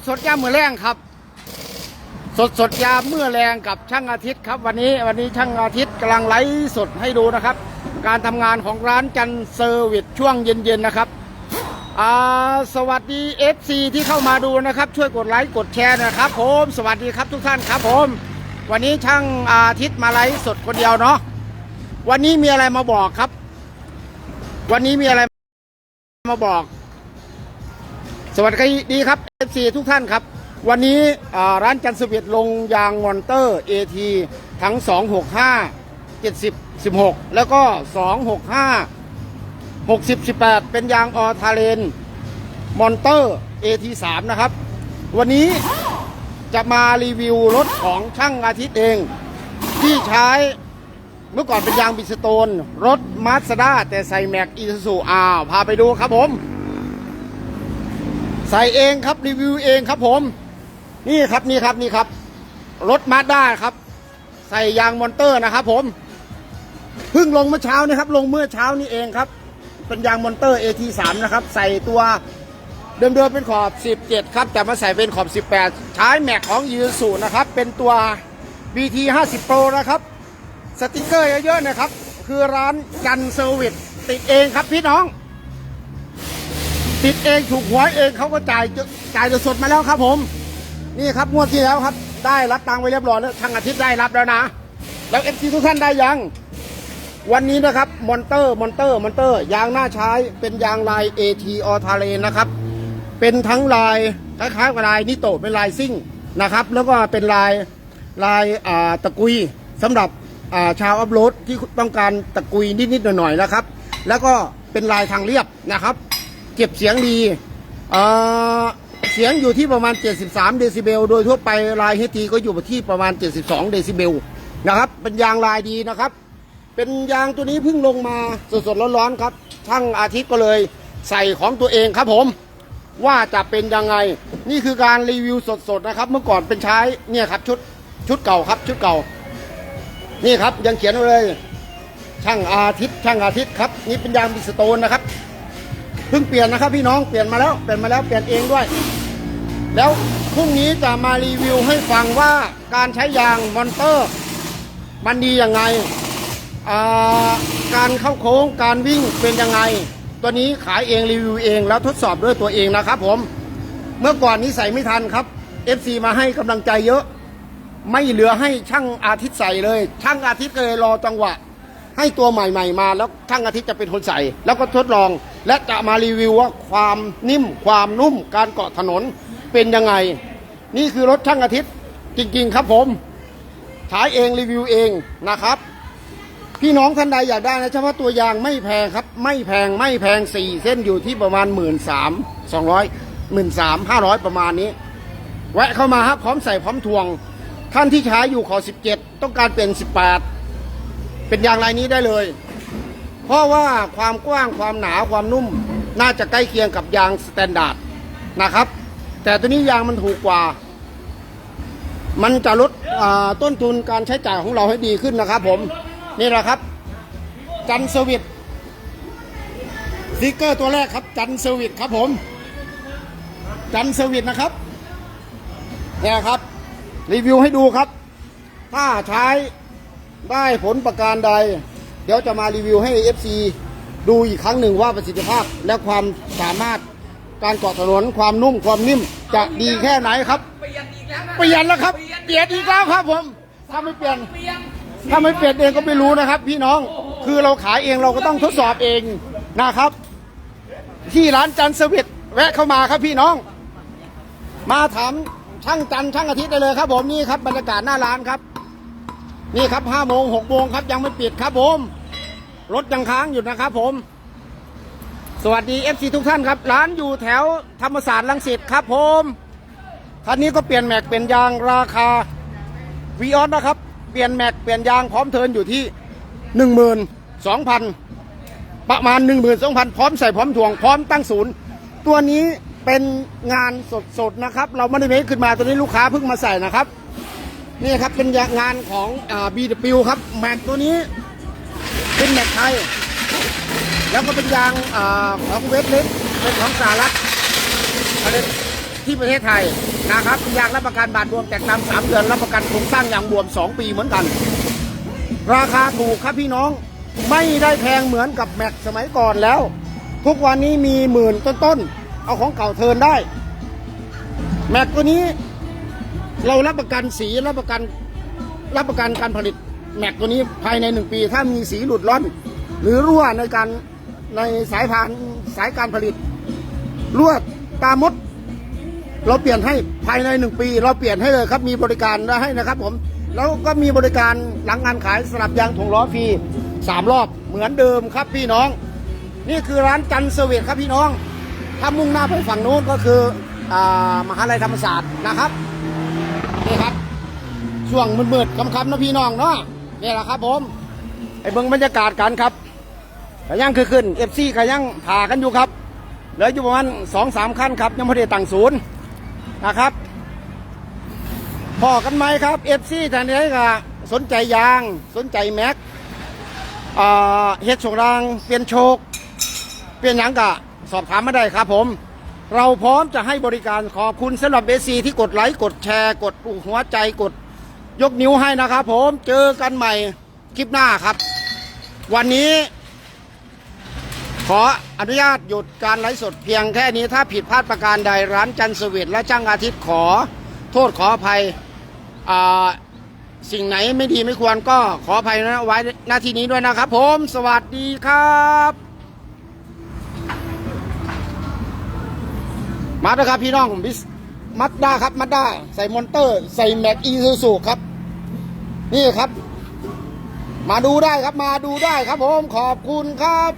ดสดยามมือแรงครับ สดสดยามเมื่อแรงกับช่างอาทิตย์ครับ วันนี้วันนี้ช่างอาทิตย์กำลังไลฟ์สดให้ดูนะครับ การทำงานของร้านจันเซอร์วิสช่วงเย็นๆนะครับสวัสดี FC ที่เข้ามาดูนะครับ ช่วยกดไลค์กดแชร์นะครับ ผมสวัสดีครับทุกท่านครับผม วันนี้ช่างอาทิตย์มาไลฟ์สดคนเดียวเนาะวันนี้มีอะไรมาบอกครับ วันนี้มีอะไรมาบอก สวัสดีครับ FC ทุกท่านครับ วันนี้ร้านจันทร์สวิตลงยางมอนเตอร์ AT ทั้ง 265 70 16 แล้วก็ 265 60 18 เป็นยางออทาเลนมอนเตอร์ AT 3นะครับ วันนี้จะมารีวิวรถของช่างอาทิตย์เอง ที่ใช้เมื่อก่อนเป็นยางบิสโตน รถมาสด้าแต่ใส่แม็กอีซูซูอ้าวพาไปดูครับผม ใส่เองครับรีวิวเองครับผม นี่ครับนี่ครับนี่ครับ รถมาด้าครับ ใส่ยางมอนเตอร์นะครับ ผมเพิ่งลงเมื่อเช้านี่ครับ ลงเมื่อเช้านี้เองครับ เป็นยางมอนเตอร์ AT3 นะครับ ใส่ตัวเดิมๆเป็นขอบ 17 ครับ แต่มาใส่เป็นขอบ 18 ใช้แม็กของยูสุนะครับ เป็นตัว BT 50 Pro นะครับ สติกเกอร์เยอะๆนะครับ คือร้านจันเซอร์วิสติดเองครับพี่น้อง ติดเองถูกหวยเองเขาก็จ่ายจ่ายสดมาแล้วครับ ผม นี่ครับงวดที่แล้วครับ ได้รับตังค์ไปเรียบร้อยแล้วทางอาทิตย์ได้รับแล้วนะ แล้วเอฟซีทุกท่านได้ยัง วันนี้นะครับมอนเตอร์มอนเตอร์มอนเตอร์ ยางหน้าใช้เป็นยางลาย AT ออทาเลนนะครับ เป็นทั้งลายคล้ายๆกับลายนิโตเป็นลายซิ่งนะครับ แล้วก็เป็นลายลายาตะกุยสำหรับาชาวอัพโหลดที่ต้องการตะกุยนิดๆหน่อยๆนะครับ แล้วก็เป็นลายทางเรียบนะครับ เก็บเสียงดีเอ่อเสียงอยู่ที่ประมาณ 73 เดซิเบล โดยทั่วไปลายเฮทีก็อยู่ที่ประมาณ 72 เดซิเบลนะครับ เป็นยางลายดีนะครับ เป็นยางตัวนี้เพิ่งลงมาสดๆร้อนๆครับช่างอาทิตย์ก็เลยใส่ของตัวเองครับผมว่าจะเป็นยังไง นี่คือการรีวิวสดๆนะครับ เมื่อก่อนเป็นใช้เนี่ยครับชุดชุดเก่าครับชุดเก่า นี่ครับยังเขียนไว้เลย ช่างอาทิตย์ช่างอาทิตย์ครับ นี่เป็นยางบิสโตนนะครับ เพิ่งเปลี่ยนนะครับพี่น้องเปลี่ยนมาแล้วเปลี่ยนมาแล้วเปลี่ยนเองด้วย แล้วพรุ่งนี้จะมารีวิวให้ฟังว่าการใช้ยางมอนเตอร์ มันดียังไงาการเข้าโค้งการวิ่งเป็นยังไง ตัวนี้ขายเองรีวิวเองแล้วทดสอบด้วยตัวเองนะครับผม เมื่อก่อนนี้ใส่ไม่ทันครับ FC มาให้กำลังใจเยอะ ไม่เหลือให้ช่างอาทิตย์ใส่เลย ช่างอาทิตย์ก็เลยรอจังหวะ ให้ตัวใหม่ ๆ มาแล้วช่างอาทิตย์จะเป็นคนใส่ แล้วก็ทดลอง และจะมารีวิวว่าความนิ่มความนุ่มการเกาะถนนเป็นยังไง นี่คือรถช่างอาทิตย์จริง ๆ ครับผมใช้เองรีวิวเองนะครับพี่น้องท่านใดอยากได้นะเฉพาะตัวยางไม่แพงครับ ไม่แพงไม่แพงสี่เส้นอยู่ที่ประมาณหมื่นสามสองร้อยหมื่นสามห้าร้อยประมาณนี้ แวะเข้ามาครับพร้อมใส่พร้อมทวง ท่านที่ใช้อยู่ขอ17ต้องการเป็น18 เป็นยางลายนี้ได้เลย เพราะว่าความกว้างความหนาความนุ่มน่าจะใกล้เคียงกับยางสแตนดาร์ดนะครับ แต่ตัวนี้ยางมันถูกกว่า มันจะลดต้นทุนการใช้จ่ายของเราให้ดีขึ้นนะครับ ผมนี่แหละครับ จันเซวิสสติกเกอร์ตัวแรกครับ จันเซวิสครับผม จันเซวิสนะครับเนี่ยครับ รีวิวให้ดูครับ ถ้าใช้ ได้ผลประการใด เดี๋ยวจะมารีวิวให้ FC ดูอีกครั้งหนึ่งว่าประสิทธิภาพและความสามารถการเกาะถนนความนุ่มความนิ่มจะดีแค่ไหนครับ เปลี่ยนอีกแล้วนะเปลี่ยนแล้วครับ เปลี่ยนอีกแล้วครับผมถ้าไม่เปลี่ยน เปลี่ยนถ้าไม่เปลี่ยนเองก็ไม่รู้นะครับ พี่น้องคือเราขายเองเราก็ต้องทดสอบเองนะครับ ที่ร้านจันทร์สวิตแวะเข้ามาครับพี่น้อง มาถามช่างจันทร์ช่างอาทิตย์ได้เลยครับ ผมนี่ครับบรรยากาศหน้าร้านครับ นี่ครับห้าโมงหกโมงครับยังไม่ปิดครับผม รถยังค้างอยู่นะครับผม สวัสดีเอฟซีทุกท่านครับ ร้านอยู่แถวธรรมศาสตร์ลังสิตครับผมคันนี้ก็เปลี่ยนแม็กเป็นยางราคาวีออสนะครับ เปลี่ยนแม็กเปลี่ยนยางพร้อมเทินอยู่ที่หนึ่งหมื่นสองพันประมาณหนึ่งหมื่นสองพันพร้อมใส่พร้อมถ่วงพร้อมตั้งศูนย์ตัวนี้เป็นงานสดๆนะครับ เราไม่ได้เมคขึ้นมาตัวนี้ลูกค้าเพิ่งมาใส่นะครับ นี่ครับเป็นงานของอ่า BW ครับแม็กตัวนี้เป็นแม็กไทย แล้วก็เป็นยางอของเวสเล็กเป็นของสารัฐอะที่ประเทศไทยนะครับยางรับประกันบาทรวมแตกดำสามเดือนรับประกันโครงสร้างยางบวมสองปีเหมือนกัน ราคาถูกครับพี่น้องไม่ได้แพงเหมือนกับแม็กสมัยก่อนแล้ว ทุกวันนี้มีหมื่นต้นๆ เอาของเก่าเทินได้ แม็กตัวนี้ เรารับประกันสีรับประกันรับประกันการผลิตแม็กตัวนี้ภายในหนึ่งปี ถ้ามีสีหลุดร่อน หรือรั่วในการในสายพานสายการผลิต รั่วตามด เราเปลี่ยนให้ภายในหนึ่งปี เราเปลี่ยนให้เลยครับมีบริการให้นะครับผมแล้วก็มีบริการหลังงานขายสลับยางถุงล้อฟรีสามรอบเหมือนเดิมครับพี่น้อง นี่คือร้านจันเซเวทครับพี่น้อง ถ้ามุ่งหน้าไปฝั่งนู้นก็คืออามหาลัยธรรมศาสตร์นะครับ นี่ครับ ช่วงมืดๆค่ำๆนะพี่น้องเนาะนี่แหละครับ ผมไอ้เบิ้งบรรยากาศกันครับกยังคือขึ้นเอฟซีก็ยังผ่ากันอยู่ครับเหลืออยู่ประมาณสองสามขั้นครับยังไม่ได้ตั้งศูนย์นะครับพอกันไหมครับเอฟซีท่านใดก็สนใจยาง สนใจแม็กอ่าเฮ็ดโชครางเปลี่ยนโชคเปลี่ยนยังกะสอบถามมาได้ครับผม เราพร้อมจะให้บริการขอบคุณสำหรับเอซีที่กดไลค์กดแชร์ กดหัวใจกดยกนิ้วให้นะครับผมเจอกันใหม่คลิปหน้าครับ วันนี้ ขออนุญาตหยุดการไลฟ์สดเพียงแค่นี้ถ้าผิดพลาดประการใดร้านจันสวีทและจ้างอาทิตย์ขอ โทษขออภัยสิ่งไหนไม่ดีไม่ควรก็ขออภัยนะไว้หน้าที่นี้ด้วยนะครับผม สวัสดีครับ มาแล้วครับพี่น้องบิสมัดด้าครับมัดด้าใส่มอนเตอร์ ใส่แม็กอีซูซูครับ นี่ครับ มาดูได้ครับมาดูได้ครับผมขอบคุณครับ